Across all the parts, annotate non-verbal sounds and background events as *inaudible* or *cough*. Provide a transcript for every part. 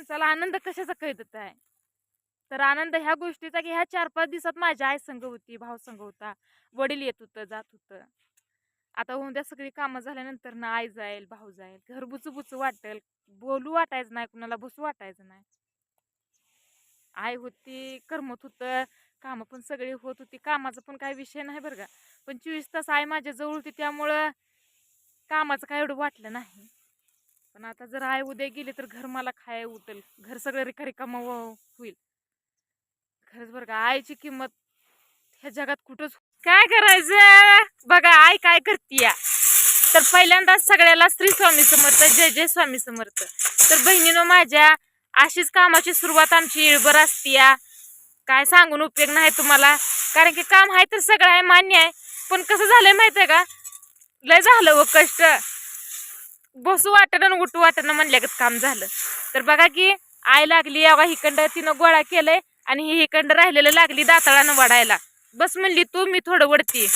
माणसाला आनंद कशाचा कळत आहे? तर आनंद ह्या गोष्टीचा की ह्या चार पाच दिवसात माझी आई संघ होती भाऊ संघ होता वडील येत होतं जात होतं. आता उद्या सगळी कामं झाल्यानंतर ना आई जाईल भाऊ जाईल घर बुचू बुचू वाटेल बोलू वाटायचं नाही कुणाला बसू वाटायचं नाही. आई होती करमत होतं कामं पण सगळी होत होती कामाचा पण काही विषय नाही बरं का. पण चोवीस तास आई माझ्या जवळ होती त्यामुळं कामाचं काय एवढं वाटलं नाही. पण आता जर आई उद्या गेली तर घर मला खाय उठेल. घर सगळं रिका होईल. खरंच बरं का आईची किंमत ह्या जगात कुठंच काय करायचं? बघा आई काय करतीया? तर पहिल्यांदा सगळ्याला स्त्री स्वामी समर्थ जय जय स्वामी समर्थ. तर बहिणीनं माझ्या अशीच कामाची सुरुवात आमची इळबर असतीया. काय सांगून उपयोग नाही तुम्हाला? कारण की काम आहे तर सगळं आहे मान्य आहे. पण कसं झालंय माहिती आहे का? लय झालं व कष्ट. बसू वाटणं आणि उठू वाटणं म्हणल्यागत काम झालं. तर बघा की आई लागली यावा हिकंड तिनं गोळा केलंय आणि ही हिकंड राहिलेलं लागली दाताळानं वडायला. बस म्हणली तू मी थोडं वडती.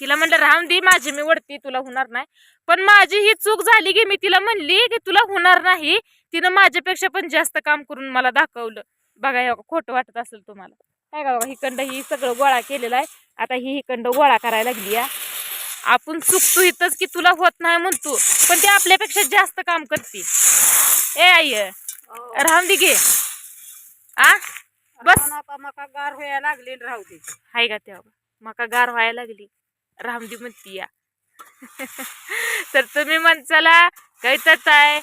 तिला म्हणलं राहून दे माझी मी वडती तुला होणार नाही. पण माझी ही चूक झाली की मी तिला म्हणली की तुला होणार नाही. तिनं माझ्यापेक्षा पण जास्त काम करून मला दाखवलं. बघा हे खोटं वाटत असेल तुम्हाला. काय का बघा हिकंड ही सगळं गोळा केलेला आहे. आता ही हिकंड गोळा करायला लागली या आपण चुकतो इथंच की तुला होत नाही म्हणतो पण ती आपल्यापेक्षा जास्त काम करते. ए आई राहून दे गे आ? बस. मका गार व्हायला लागली राहू दे. हाय का तेव्हा? माका गार व्हायला लागली. रामदी म्हणती या. *laughs* तर तुम्ही म्हणचाला कळतच आहे.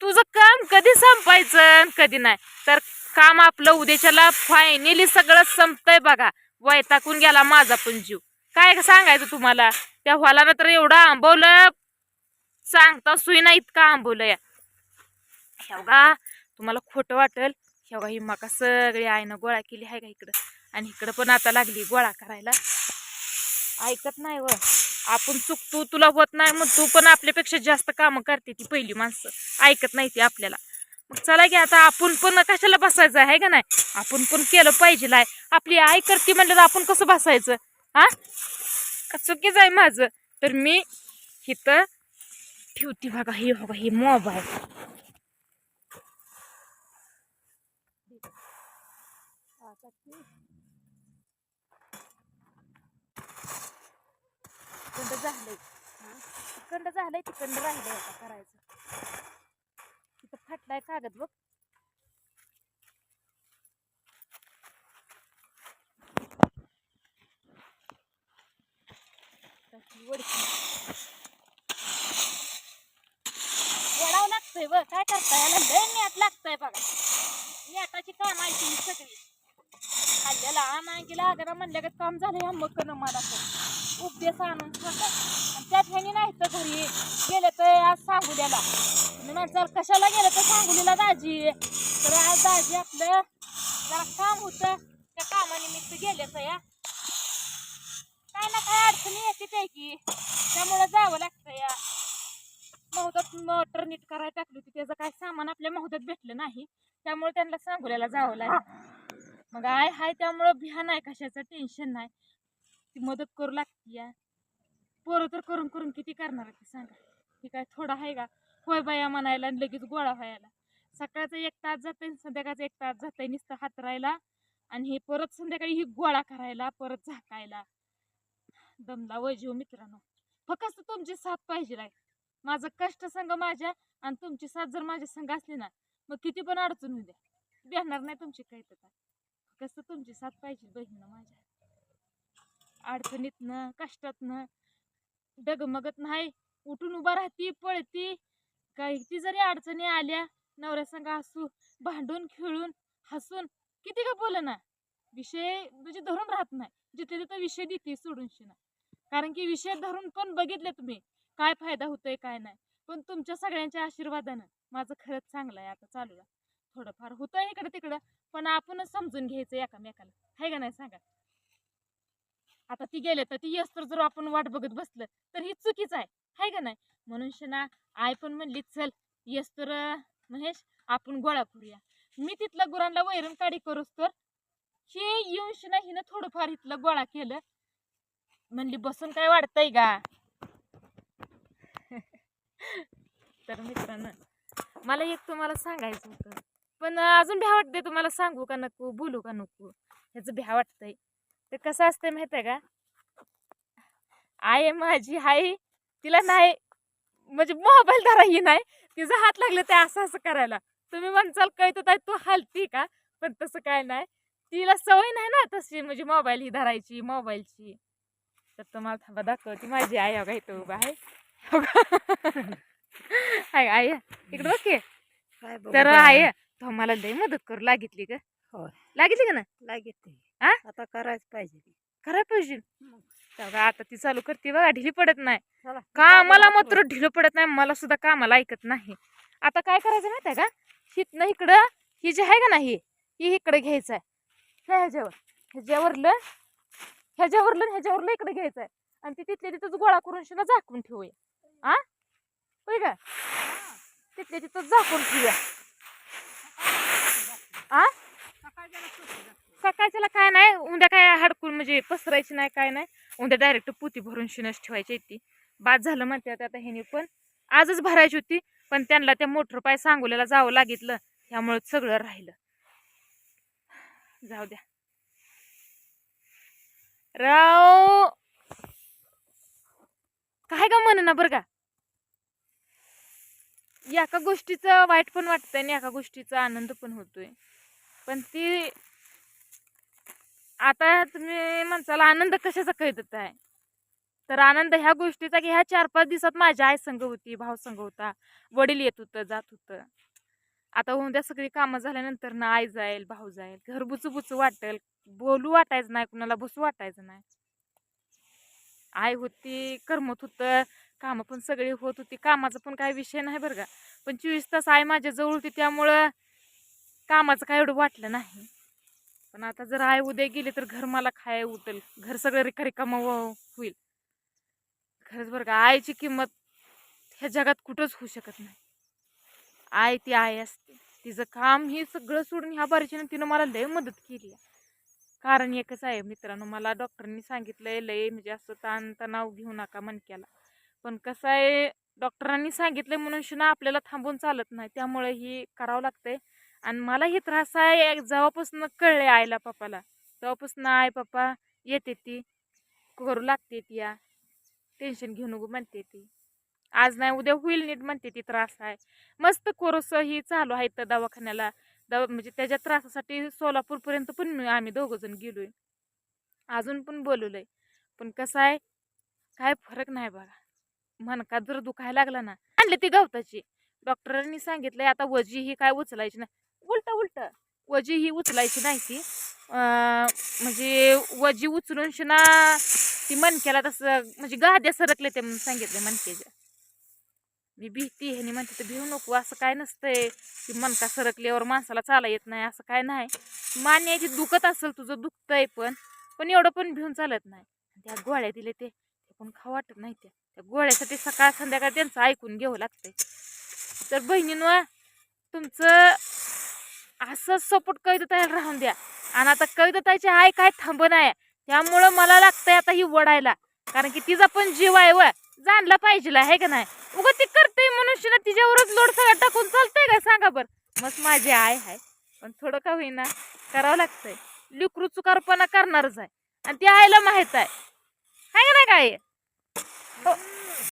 तुझं काम कधी संपायचं कधी नाही? तर काम आपलं उद्याच्याला फायनली सगळं संपतंय बघा. वैताकून गेला माझा पण जीव. काय सांगायचं तुम्हाला? त्या हॉलानं तर एवढं आंबवलं. सांगता सुईना इतका आंबवलं या. हेवगा तुम्हाला खोटं वाटेल? हेवगा ही मका सगळी आईनं गोळा केली आहे का इकडं? आणि इकडं पण आता लागली गोळा करायला. ऐकत नाही व. आपण चुकतो तुला होत नाही मग तू पण आपल्यापेक्षा जास्त कामं करते ती पहिली माणसं. ऐकत नाही ती आपल्याला. मग चला की आता आपण पण कशाला बसायचं आहे का नाही? आपण पण केलं पाहिजे आपली आई करते म्हणलं तर आपण कसं बसायचं? हा? का चुकीच आहे माझं? तर मी इथं ठेवते बघा हे बघा हे मोबाईल. तिकंड झालंय. तिखंड झालंय तिखंड राहिलंय आता करायचं. तिथं फाटलाय कागद बघ त्याची वडकी. वडावं लागतंय व काय करता याला लय नेट लागतंय बघा. नेटाची काम आहे ती सगळी. खाल्ल्याला आणांगी लागणार म्हणल्या काम झालं ह्या मग मला तर. उपदेश आणून सांगा आणि त्यात ह्यानी नाही तर घरी गेले तर आज सांगुल्याला. तुम्ही म्हणसाल कशाला गेलं तर सांगुलीला दाजी. तर आज दाजी आपलं जरा काम होतं. त्या कामानिमित्त गेले तर या काय ना काय अडचणी येते काय की त्यामुळे जावं लागतं या महोदत मोटर नीट करायला टाकली होती. त्याचं काय सामान आपल्या महोदत भेटलं नाही. त्यामुळे त्यांना सांगुल्याला जावं लागलं. मग आय हाय त्यामुळं भ्या नाही कशाचं टेन्शन नाही. ती मदत करू लागती या. पोरं तर करून करून किती करणार आहे ते सांगा. ठीक काय थोडं आहे का? होय बाया म्हणायला आणि लगेच गोळा व्हायला. सकाळचं एक तास जाते संध्याकाळचं एक तास जाते नुसतं हात राहायला आणि हे परत संध्याकाळी ही गोळा करायला परत झाकायला. दमला वजीव मित्रांनो. फक्त तुमची साथ पाहिजे आहे. माझं कष्ट संघ माझ्या आणि तुमची साथ जर माझ्या संघ असली ना मग किती पण अडचण होऊ द्या. देणार नाही तुमची काही तर काय. तुमची साथ पाहिजे बहिणीनं माझ्या. अडचणीतनं कष्टातनं डगमगत नाही. उठून उभा राहती पळती. काही ती जरी अडचणी आल्या नवऱ्या संघ हसू भांडून खेळून हसून किती का बोल ना विषय म्हणजे धरून राहत नाही. जिथे तिथं विषय देते सोडून शिना. कारण की विषय धरून पण बघितले तुम्ही. काय फायदा होतोय काय नाही. पण तुमच्या सगळ्यांच्या आशीर्वादानं माझं खरंच चांगलं आहे. आता चालू आहे थोडंफार होतंय इकडं तिकडं पण आपणच समजून घ्यायचं एकामेकाला. आहे का नाही सांगा? आता ती गेले तर ती येस तर जर आपण वाट बघत बसलं तर ही चुकीच आहे. हाय का नाही? म्हणून शना आई पण म्हणली चल येस तर महेश आपण गोळा करूया. मी तिथल्या गुरांना वैरण काढी करूस तर हे येऊन शना हिनं थोडंफार इथलं गोळा केलं. म्हणली बसून काय वाढतंय का तर मित्रांनो मला एक तुम्हाला सांगायचं होतं. पण अजून भ्या वाटते तुम्हाला सांगू का नको बोलू का नको? ह्याचं भ्या वाटतंय. ते कसं असतंय माहिती आहे का? आहे माझी आई तिला नाही म्हणजे मोबाईल धराही नाही. तिचं हात लागलं ते असं असं करायला. तुम्ही म्हणचाल कळत आहे तू हलती का? पण तसं काय नाही. तिला सवय नाही ना तशी म्हणजे मोबाईल ही धरायची मोबाईलची. तर तुम्हाला थांबा दाखवते माझी आई अगा इथं उभा आहे. हो का? हाय आई इकडे बघ की. काय बघू तर. आहे तो मला लई मदत करू लागितली का होय. लागितली का ना लागेल ते. आ? आता करायच पाहिजे. खराब पाहिजे मग. आता ती चालू करते बघा ढिली पडत नाही चला. कामाला मात्र ढिलं पडत नाही मला सुद्धा कामाला ऐकत नाही आता काय करायचं माहिती आहे का हिथनं इकडं ही जी आहे का नाही ही इकडे घ्यायचं आहे ह्या ह्याच्यावर ह्याच्यावरलं ह्याच्यावरलं आणि ह्याच्यावरलं इकडे घ्यायचं आहे आणि ती तिथल्या तिथंच गोळा करून शिना झाकून ठेवूया आ? होय का तिथल्या तिथं झाकून ठेवूया. आ? सकाळच्याला काय नाही उद्या काय हडकून म्हणजे पसरायची नाही काय नाही. उद्या डायरेक्ट पुती भरून शिनच ठेवायची ती. बाद झालं म्हणते आता ह्याने पण. आजच भरायची होती पण त्यांना त्या मोटर पाय सांगोल्याला जावं लागितलं. त्यामुळे सगळं राहिलं. जाऊ द्या. राव! काय का म्हण ना बरं का? एका गोष्टीचं वाईट पण वाटतंय आणि एका गोष्टीचा आनंद पण होतोय. पण ती आता तुम्ही म्हणसाल आनंद कशाचा कळत आहे? तर आनंद ह्या गोष्टीचा की ह्या चार पाच दिवसात माझी आई संघ होती भाऊ संघ होता वडील येत होतं जात होतं. आता उद्या सगळी कामं झाल्यानंतर ना आई जाईल भाऊ जाईल घर बुचू बुचू वाटेल बोलू वाटायचं नाही कुणाला बसू वाटायचं नाही. आई होती करमत होतं कामं पण सगळी होत होती. कामाचा पण काही विषय नाही बरं का. पण चोवीस तास आई माझ्याजवळ होती त्यामुळं कामाचं काय एवढं वाटलं नाही. पण आता जर आई उद्या गेली तर घर मला खाय उठेल. घर सगळं रिका रिकामं होईल. खरंच बरं का आईची किंमत ह्या जगात कुठंच होऊ शकत नाही. आई ती आई असते. तिचं काम हे सगळं सोडून ह्या बारीच्यानं तिनं मला लय मदत केली आहे. कारण एकच आहे मित्रांनो मला डॉक्टरांनी सांगितलंय लय म्हणजे असं ताण तणाव घेऊ नका मणक्याला पण कसं आहे डॉक्टरांनी सांगितलं म्हणून शिना आपल्याला थांबून चालत नाही. त्यामुळे ही करावं लागतंय. आणि मला हे त्रास आहे जेव्हापासून कळले आईला पप्पाला. तेव्हापासून आई पप्पा येते ती करू लागते ती या. टेन्शन घेऊ नको म्हणते ती. आज नाही उद्या होईल नीट म्हणते ती त्रास आहे. मस्त कोरस ही चालू आहे तर दवाखान्याला. दवा म्हणजे त्याच्या त्रासासाठी सोलापूरपर्यंत पण आम्ही दोघं जण गेलोय. अजून पण बोलवलंय. पण कसं आहे काय फरक नाही बघा. मनका जर दुखायला लागला ना आणले ती गवताची. डॉक्टरांनी सांगितलंय आता वजी ही काय उचलायची नाही. उलट उलट. वजी ही उचलायची नाही ती. म्हणजे वजी उचलून शिना ती मनक्याला तसं म्हणजे गाद्या सरकले ते म्हणून सांगितले मनकेच्या मी भीती ह्यानी म्हणते तर भिऊ नको. असं काय नसतंय. की मनका सरकल्यावर माणसाला चाला येत नाही. असं काय नाही. मान्य आहे की दुखत असेल तुझं दुखतंय पण. पण एवढं पण भिऊन चालत नाही. त्या गोळ्या दिले ते पण खाऊ वाटत नाही त्या त्या गोळ्यासाठी सकाळ संध्याकाळ त्यांचं ऐकून घ्यावं लागतंय. तर बहिणीनं तुमचं असं सपोर्ट कविताला राहून द्या. आणि आता कविताची आई काय थांब नाही त्यामुळं मला लागतंय आता ही वडायला. कारण की तिचा पण जीव आहे व. जाणला पाहिजे आहे का नाही? उगा ती करते मनुष्य तिच्यावरच लोड सगळं टाकून चालतंय का? सांगा बरं. मस्त माझी आय आहे. पण थोडं का होईना करावं लागतंय. लिकरू चुकारपणा करणारच आहे. आणि ती आईला माहीत आहे. हाय का नाही काय?